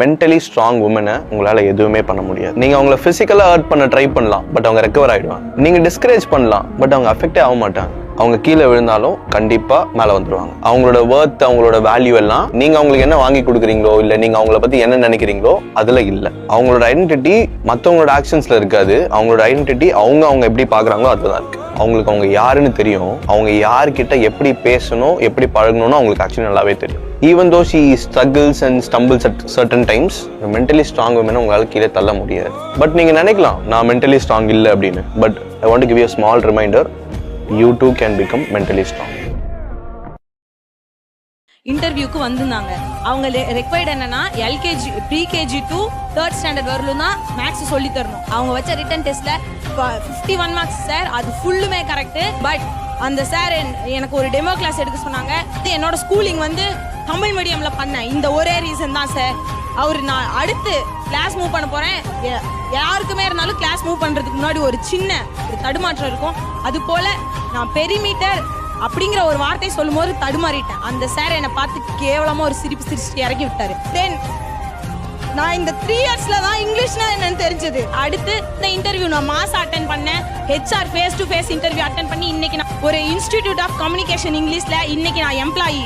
Mentally strong உமனை உங்களால் எதுவுமே பண்ண முடியாது. நீங்கள் அவங்கள ஃபிசிக்கலாக ஹர்ட் பண்ண ட்ரை பண்ணலாம் பட் அவங்க ரெக்கவர் ஆகிடுவாங்க நீங்கள் டிஸ்கரேஜ் பண்ணலாம் பட் அவங்க அஃபெக்டே ஆக மாட்டாங்க. அவங்க கீழே விழுந்தாலும் கண்டிப்பாக மேலே வந்துடுவாங்க அவங்களோட ஒர்த் அவங்களோட வேல்யூ எல்லாம் நீங்கள் அவங்களுக்கு என்ன வாங்கி கொடுக்குறீங்களோ இல்லை நீங்கள் அவங்கள பற்றி என்ன நினைக்கிறீங்களோ அதில் இல்லை. அவங்களோட ஐடென்டிட்டி மற்றவங்களோட ஆக்ஷன்ஸில் இருக்காது. அவங்களோட ஐடென்டிட்டி அவங்க அவங்க எப்படி பார்க்குறாங்களோ அதில் தான் இருக்குது அவங்களுக்கு அவங்க யாருன்னு தெரியும். அவங்க யார்கிட்ட எப்படி பேசணும் எப்படி பழகணும்னு அவங்களுக்கு ஆக்சுவலி நல்லாவே தெரியும். Even though she struggles and stumbles at certain times mentally strong உமனை உங்களால் கீழே தள்ள முடியாது. பட் நீங்கள் நினைக்கலாம் நான் மென்டலி ஸ்ட்ராங் இல்லை அப்படின்னு. But I want give you small reminder you too can become mentally strong இன்டர்வியூக்கு வந்திருந்தாங்க. அவங்க ரெக்வயர்ட் என்னன்னா LKG pre KG to third standard வரலும் தான் மேக்ஸ் சொல்லி தரணும். அவங்க வச்ச ரிட்டன் டெஸ்ட்ல ஃபிஃப்டி ஒன் மார்க்ஸ் சார் அது ஃபுல்லுமே கரெக்ட் பட் அந்த சார் எனக்கு ஒரு டெமோ கிளாஸ் எடுக்க சொன்னாங்க. என்னோட ஸ்கூலிங் வந்து தமிழ் மீடியம்ல பண்ணேன். இந்த ஒரே ரீசன் தான் சார் அவர் நான் அடுத்து கிளாஸ் மூவ் பண்ண போறேன். யாருக்குமே இருந்தாலும் கிளாஸ் மூவ் பண்றதுக்கு முன்னாடி ஒரு சின்ன ஒரு தடுமாற்றம் இருக்கும். அது போல நான் பெரிமீட்டர் அப்படிங்கிற ஒரு வார்த்தை சொல்லும்போது தடுமாறிட்டேன். அந்த சார் என்னை பார்த்து கேவலமா ஒரு சிரிப்பு சிரிச்சு இறக்கி விட்டாரு. தென் நான் இந்த த்ரீ இயர்ஸ்ல தான் இங்கிலீஷ்னா என்னன்னு தெரிஞ்சது. அடுத்து இந்த இன்டர்வியூ நான் மாஸ் அட்டன் பண்ணேன். HR face to face interview attend பண்ணி இன்னைக்கு நான் ஒரு இன்ஸ்டிடியூட் ஆஃப் கம்யூனிகேஷன் இங்கிலீஷ்ல இன்னைக்கு நான் எம்ப்ளாயி